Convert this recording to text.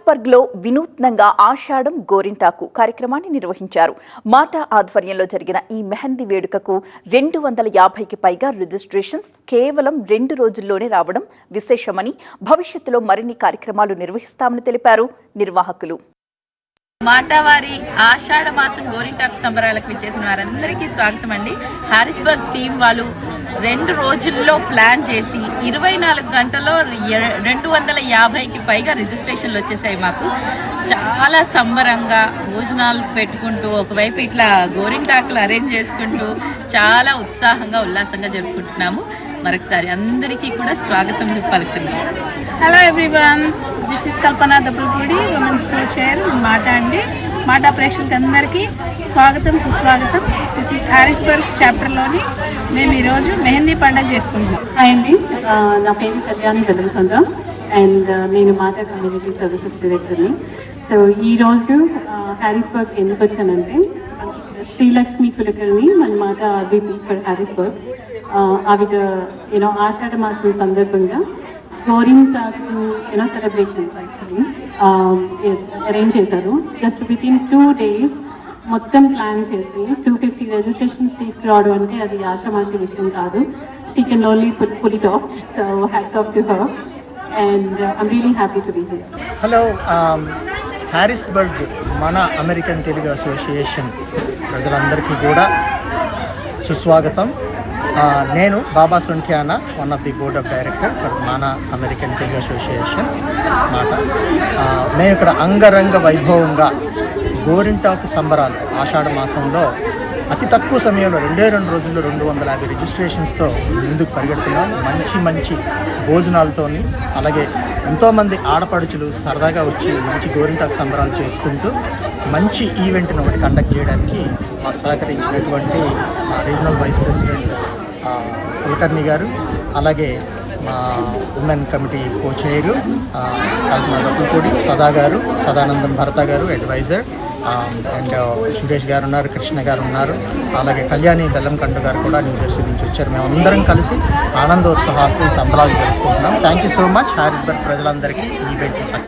హారిస్బర్గ్లో వినూత్నంగా ఆషాఢం గోరింటాకు కార్యక్రమాన్ని నిర్వహించారు. మాటా ఆధ్వర్యంలో జరిగిన ఈ మెహందీ వేడుకకు రెండు వందల యాభైకి పైగా రిజిస్ట్రేషన్స్ కేవలం రెండు రోజుల్లోనే రావడం విశేషమని భవిష్యత్తులో మరిన్ని కార్యక్రమాలు నిర్వహిస్తామని తెలిపారు నిర్వాహకులు. మాటావారి ఆషాఢ మాసం గోరింటాకు సంబరాలకు విచ్చేసిన వారందరికీ స్వాగతం అండి. హారిస్బర్గ్ టీం వాళ్ళు రెండు రోజుల్లో ప్లాన్ చేసి ఇరవై నాలుగు గంటల్లో రెండు వందల యాభైకి పైగా రిజిస్ట్రేషన్లు వచ్చేసాయి మాకు. చాలా సంబరంగా భోజనాలు పెట్టుకుంటూ ఒకవైపు ఇట్లా గోరింటాకులు అరేంజ్ చేసుకుంటూ చాలా ఉత్సాహంగా ఉల్లాసంగా జరుపుకుంటున్నాము. మరొకసారి అందరికీ కూడా స్వాగతం పలుకుతున్నాము. Hello everyone this is Kalpana Dappulapudi women's co chair మాట అండి మాట ప్రేక్షకులకి అందరికీ స్వాగతం సుస్వాగతం దిస్ ఇస్ హారిస్బర్గ్ చాప్టర్లోని మేము ఈరోజు మెహందీ పండుగ చేసుకుంటున్నాం. హాయ్ అండి. నా పేరు కళ్యాణి వెలుగుతుంద అండ్ నేను మాతా కమ్యూనిటీ సర్వీసెస్ డైరెక్టర్ని. సో ఈరోజు హ్యారిస్బర్గ్ ఎందుకు వచ్చానంటే శ్రీలక్ష్మి కులకర్ణి మన మాత ఆర్బీపీ ఫర్ హ్యారీస్బర్గ్ ఆ, ఆవిడ యూనో ఆషాఢ మాసం సందర్భంగా గోరింటాకు you know celebrations actually arrange చేశారు. Just with in two days మొత్తం ప్లాన్ చేసి టూ రిజిస్ట్రేషన్స్ తీసుకురావడం అంటే అది ఆషామాషి విషయం కాదు she can only put pull it off so hats off to her and I'm really happy to be here hello um, Harrisburg మన అమెరికన్ తెలుగు అసోసియేషన్ ప్రజలందరికీ కూడా సుస్వాగతం. నేను Baba Sonthyana one of the board of director for మన American Telugu association మాట. మేము ఇక్కడ అంగరంగ వైభవంగా గోరింటాకు సంబరాలు ఆషాఢ మాసంలో అతి తక్కువ సమయంలో రెండే రెండు రోజుల్లో రెండు వందల యాభై రిజిస్ట్రేషన్స్తో ముందుకు పరిగెడుతున్నాం. మంచి మంచి భోజనాలతోని అలాగే ఎంతోమంది ఆడపడుచులు సరదాగా వచ్చి మంచి గోరింటాకు సంబరాలు చేసుకుంటూ మంచి ఈవెంట్ని ఒకటి కండక్ట్ చేయడానికి మాకు సహకరించినటువంటి మా రీజనల్ వైస్ ప్రెసిడెంట్ కులకర్ణి గారు అలాగే మా women committee co chair Kalpana Sada garu Sadanandam భరత గారు అడ్వైజర్ అండ్ సురేష్ గారు ఉన్నారు కృష్ణ గారు ఉన్నారు అలాగే కళ్యాణి బెల్లంకండు గారు కూడా న్యూజెర్సీ నుంచి వచ్చారు. మేము అందరం కలిసి ఆనందోత్సవాలతో ఈ సంబరాలు జరుపుకుంటున్నాం. Thank you so much Harrisburg ప్రజలందరికీ ఈవెంట్ సక్సెస్.